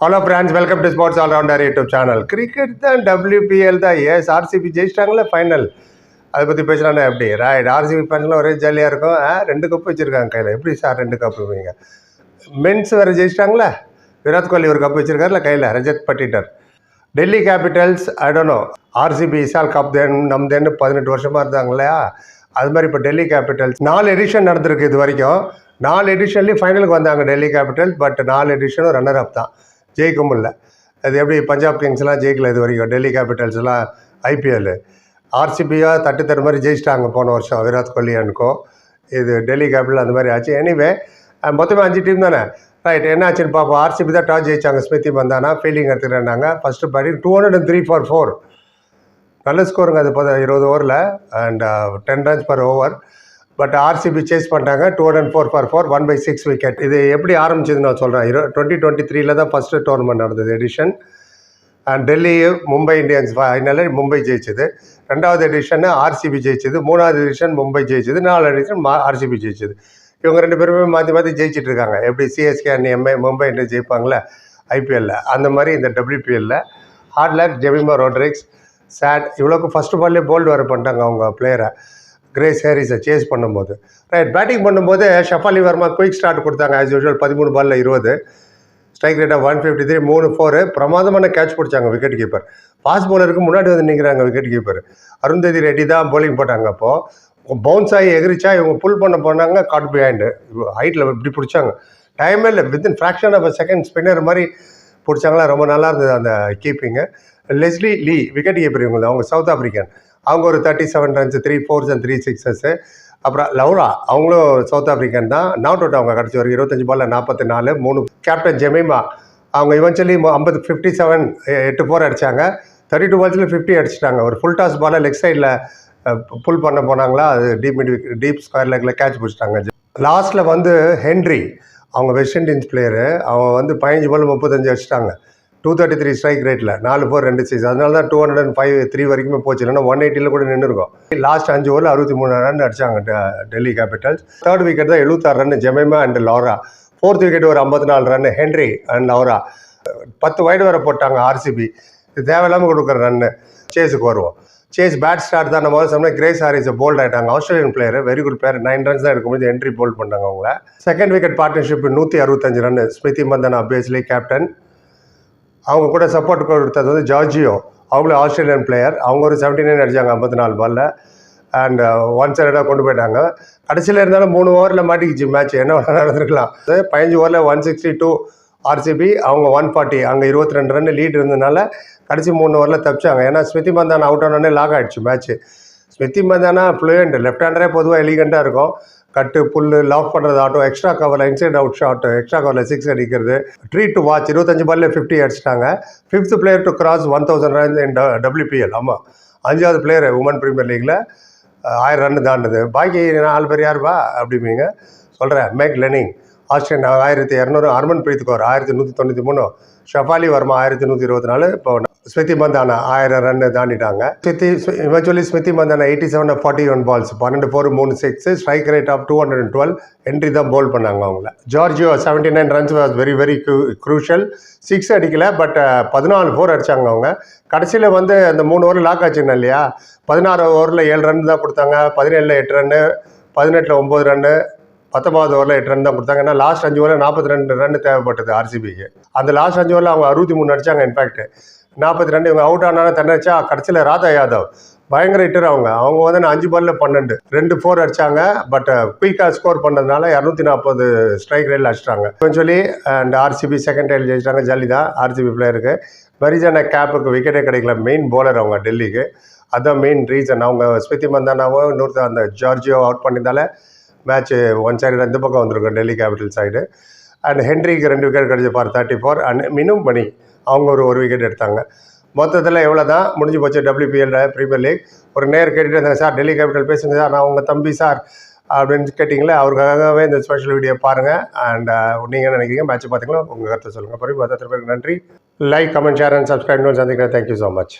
Hello friends welcome to sports all-rounder YouTube channel cricket தான் WBL தான் ace RCB ஜெயிச்சிட்டாங்களே final அதை பற்றி பேசலாம்னா எப்படி? ரைட் ஆர்சிபி ஃபேன்ஸ்லாம் ஒரே ஜாலியாக இருக்கும். ரெண்டு கப்பு வச்சுருக்காங்க கையில். எப்படி சார் ரெண்டு கப்பு வைங்க மென்ஸ் வேறு ஜெயிச்சிட்டாங்களே விராட் கோலி ஒரு கப் வச்சுருக்காருல கையில் Rajat Patidar. Delhi Capitals I don't know R C B இசால் cup தேன் நம் தேன்னு பதினெட்டு வருஷமாக இருந்தாங்க இல்லையா? அது மாதிரி இப்போ டெல்லி கேபிட்டல்ஸ் நாலு எடிஷன் நடந்திருக்கு இது வரைக்கும். நாலு எடிஷன்லேயும் ஃபைனலுக்கு வந்தாங்க டெல்லி கேபிட்டல்ஸ் பட் நாலு எடிஷனும் ரன்னர் அப் தான். ஜெயிக்க முடியல அது எப்படி பஞ்சாப் கிங்ஸ்லாம் ஜெயிக்கல இது வரைக்கும்? டெல்லி கேபிட்டல்ஸ்லாம் ஐபிஎல் ஆர்சிபியாக தட்டு தர மாதிரி ஜெயிச்சிட்டாங்க போன வருஷம் விராட் கோலி அனுக்கோ. இது டெல்லி கேபிட்டல் அந்த மாதிரி ஆச்சு. எனிவே மொத்தமே அஞ்சு டீம் தானே? ரைட் என்ன ஆச்சுன்னு பார்ப்போம் ஆர்சிபி தான் டாஸ் ஜெயிச்சாங்க. ஸ்மித்தி மந்தானா ஃபீல்டிங் எடுத்துக்கிறாங்க first batting two hundred and three for four நல்ல ஸ்கோருங்க அது இருபது ஓவரில் and ten runs per over but R C B chase பண்ணிட்டாங்க. Two hundred four for four one by six wicket இது எப்படி ஆரம்பிச்சதுன்னு நான் சொல்கிறேன் இரு டுவெண்ட்டி டுவெண்ட்டி த்ரீல தான் ஃபஸ்ட்டு டோர்னமெண்ட் நடந்தது edition and Delhi Mumbai Indians ஃபைனலில் Mumbai ஜெயிச்சது. ரெண்டாவது எடிஷனு ஆர்சிபி ஜெயிச்சது. மூணாவது எடிஷன் மும்பை ஜெயிச்சது. நாலாவது எடிஷன் மா ஆர்சிபி ஜெயிச்சது. இவங்க ரெண்டு பேருமே மாற்றி மாற்றி ஜெயிச்சிட்டு இருக்காங்க. எப்படி C S K and M I Mumbai Indians ஜெயிப்பாங்களே? ஐபிஎல்ல அந்த மாதிரி இந்த டபிள்யூபிஎல்ல hard luck Jemimah Rodrigues sad இவ்வளோக்கு first பால்லே போல்டு வர பண்ணிட்டாங்க அவங்க பிளேயரை கிரேஸ் ஹேரிஸை சேஸ் பண்ணும்போது. ரைட் பேட்டிங் பண்ணும்போது ஷஃபாலி வர்மா குயிக் ஸ்டார்ட் கொடுத்தாங்க ஆஸ் யூஷுவல் பதிமூணு பாலில் இருபது. ஸ்ட்ரைக் ரேட்டாக ஒன் ஃபிஃப்டி த்ரீ மூணு ஃபோரு பிரமாதமான கேட்ச் பிடிச்சாங்க விக்கெட் கீப்பர் ஃபாஸ்ட் பவுலருக்கு முன்னாடி வந்து நிற்கிறாங்க விக்கெட் கீப்பர் அருந்ததி ரெட்டி தான் போலிங் போட்டாங்க அப்போது பவுன்ஸ் ஆகி எகிரிச்சா இவங்க புல் பண்ண போனாங்க காட் பிஹைண்டு ஹைட்டில் இப்படி பிடிச்சாங்க. டைமே இல்லை within fraction of second spinner மாதிரி பிடிச்சாங்களா? ரொம்ப நல்லா இருந்தது அந்த keeping Lizelle Lee wicket keeper இவங்க அவங்க சவுத் ஆப்பிரிக்கன் அவங்க ஒரு thirty seven runs three fours and three sixes அப்புறம் லவ்ரா அவங்களும் சவுத் ஆப்ரிக்கன் தான். நாட் அவுட் அவங்க கிடச்சி ஒரு இருபத்தஞ்சு பாலில் நாற்பத்தி நாலு மூணு. கேப்டன் ஜெமிமா அவங்க இவன்ச்சுவலி ஐம்பது ஃபிஃப்டி செவன் எட்டு ஃபோர் அடித்தாங்க தேர்ட்டி டூ பால்ஸில் ஃபிஃப்டி அடிச்சிட்டாங்க. ஒரு ஃபுல் டாஸ் பாலை லெக் சைடில் புல் பண்ண போனாங்களா அது டீப் மிட் டீப் ஸ்கொயர் லெக்கில் கேட்ச் பிடிச்சிட்டாங்க. லாஸ்ட்டில் வந்து ஹென்ரி அவங்க வெஸ்ட் இண்டீஸ் பிளேயரு அவங்க வந்து பதினஞ்சு பால் முப்பத்தஞ்சு அடிச்சிட்டாங்க. டூ தேர்ட்டி த்ரீ ஸ்ட்ரைக் ரேட்டில் நாலு ஃபோர் ரெண்டு சிக்ஸ் அதனால தான் two hundred and five three வரைக்குமே போச்சு. இல்லைன்னா ஒன் எயிட்டியில் கூட நின்றுருக்கோம் லாஸ்ட் அஞ்சு ஓவரில் அறுபத்தி மூணு ரன் அடிச்சாங்க டெ- டெல்லி கேபிட்டல்ஸ் தேர்ட் விக்கெட் தான் எழுபத்தாறு run Jemimah and Laura fourth wicket ஒரு ஐம்பத்தி நாலு ரன் ஹென்ரி அண்ட் லோரா பத்து வைடு வரை போட்டாங்க ஆர்சிபி இது தேவையில்லாமல் கொடுக்குற ரன்னு சேஸுக்கு வருவோம். சேஸ் பேட் ஸ்டார்ட் தான். நம்ம சொன்னால் கிரேஸ் ஹாரிஸ் போல்ட் ஆகிட்டாங்க Australian player very good player nine runs தான் எடுக்க முடிஞ்சு என்ட்ரி போல்ட் பண்ணாங்க அவங்கள. செகண்ட் விக்கெட் பார்ட்னர்ஷிப் நூற்றி அறுபத்தஞ்சு run Smriti Mandhana obviously captain அவங்க கூட சப்போர்ட் கொடுத்தது வந்து ஜார்ஜியோ. அவங்களும் ஆஸ்திரேலியன் பிளேயர் அவங்க ஒரு செவன்டி நைன் அடித்தாங்க ஐம்பத்தி நாலு பாலில் அண்ட் ஒன் சைடாக கொண்டு போயிட்டாங்க. கடைசியில் இருந்தாலும் மூணு ஓவரில் மாட்டிக்கிச்சு மேட்ச் என்ன நடந்திருக்கலாம். அது பதினஞ்சு ஓவரில் one sixty two R C B அவங்க ஒன் ஃபார்ட்டி அங்கே இருபத்தி ரெண்டு ரன் லீட் இருந்ததுனால கடைசி மூணு ஓவரில் தப்பிச்சாங்க. ஏன்னா ஸ்மிருதி மந்தானா அவுட் ஆனோடனே லாக் ஆகிடுச்சு match Smriti Mandhana fluent left ஹேண்டரே பொதுவாக எலிகண்ட்டாக இருக்கும். கட்டு புல் லாஃப் பண்ணுறது ஆட்டோ எக்ஸ்ட்ரா கவரில் இன்சைட் அவுட் ஷாட் எக்ஸ்ட்ரா கவரில் சிக்ஸ் அடிக்கிறது. ட்ரீட் டு வாட்ச் இருபத்தஞ்சு பால்ல ஃபிஃப்டி அடிச்சிட்டாங்க. Fifth player to cross one thousand run in WPL ஆமாம் அஞ்சாவது பிளேயர் உமன் பிரீமியர் லீக்கில் ஆயிரம் ரன் தாண்டது. பாக்கி நாலு பேர் யாருப்பா? அப்படிம்பீங்க. சொல்கிறேன் மேக் லெனிங் ஆஸ்திரேலியன் ஆயிரத்தி இரநூறு ஹர்மன் பிரீத் கௌர் ஆயிரத்தி நூற்றி தொண்ணூற்றி மூணு ஷஃபாலி வர்மா ஆயிரத்தி நூற்றி இருபத்தி நாலு இப்போ ஸ்மிருதி மந்தானா ஆயிரம் ரன் தாண்டிட்டாங்க. Smriti இவச்சுவலி Smriti Mandhana eighty seven forty one balls பன்னெண்டு ஃபோர் மூணு six strike rate of two hundred twelve entry தான் போல் பண்ணாங்க அவங்கள. Georgia seventy nine runs was very very crucial six அடிக்கல பட் uh, பதினாலு ஃபோர் அடிச்சாங்க அவங்க. கடைசியில் வந்து அந்த மூணு ஓவர் லாக் ஆச்சுன்னா இல்லையா? பதினாறு ஓவரில் ஏழு ரன் தான் கொடுத்தாங்க. பதினேழில் எட்டு ரன்னு பதினெட்டில் ஒம்பது ரன்னு பத்தொம்பது ஓவரில் எட்டு ரன் தான் கொடுத்தாங்க. ஏன்னா லாஸ்ட் அஞ்சு ஓவரில் நாற்பத்தி ரெண்டு ரன் தேவைப்பட்டது ஆர்சிபிக்கு அந்த லாஸ்ட் அஞ்சு ஓவரில் அவங்க அறுபத்தி மூணு அடிச்சாங்க இன்ஃபேக்ட் நாற்பத்தி ரெண்டு இவங்க அவுட் ஆனாலும் தன்னடிச்சா கடைசியில் ராதா யாதவ். பயங்கர ஹிட்டர் அவங்க. அவங்க வந்து நான் அஞ்சு பாலில் பன்னெண்டு. ரெண்டு ஃபோர் அடிச்சாங்க. பட் குயிக்காக ஸ்கோர் பண்ணதுனால இரநூத்தி நாற்பது ஸ்ட்ரைக் ரேட்டில் அடிச்சிட்டாங்க. சொல்லி அண்ட் ஆர்சிபி செகண்ட் டைல் ஜெயிச்சிட்டாங்க ஜல்லி தான் ஆர்சிபி பிளேயருக்கு மரிஜான கேப்புக்கு விக்கெட்டே கிடைக்கல. மெயின் போலர் அவங்க டெல்லிக்கு. அதுதான் மெயின் ரீசன் அவங்க ஸ்மிருதி மந்தானாவோ இன்னொருத்த அந்த ஜார்ஜியோ அவுட் பண்ணியிருந்தால மேட்ச் ஒன் சைடு இந்த பக்கம் வந்திருக்கும் டெல்லி கேபிட்டல் சைடு அண்ட் ஹென்ரிக்கு ரெண்டு விக்கெட் கிடச்சி for thirty four and Minnu Mani அவங்க ஒரு ஒரு விக்கெட் எடுத்தாங்க. மொத்தத்தில் எவ்வளோ தான் முடிஞ்சு போச்சு டபிள்யூபிஎல் ப்ரீமியர் லீக் ஒரு நேர் கேட்டுட்டு இருந்தாங்க சார் டெல்லி கேபிட்டல் பேசுங்க சார். நான் உங்கள் தம்பி சார். அப்படின்னு கேட்டிங்களே அவருக்காகவே இந்த ஸ்பெஷல் வீடியோ பாருங்கள் அண்ட் uh, நீங்கள் என்ன நினைக்கிறீங்க? மேட்ச் பார்த்துக்கலாம் உங்கள் கருத்தை சொல்லுங்கள் பிறகு மொத்தத்தில் பேருக்கு நன்றி. Like comment share and subscribe சந்திக்கிறேன். Thank you so much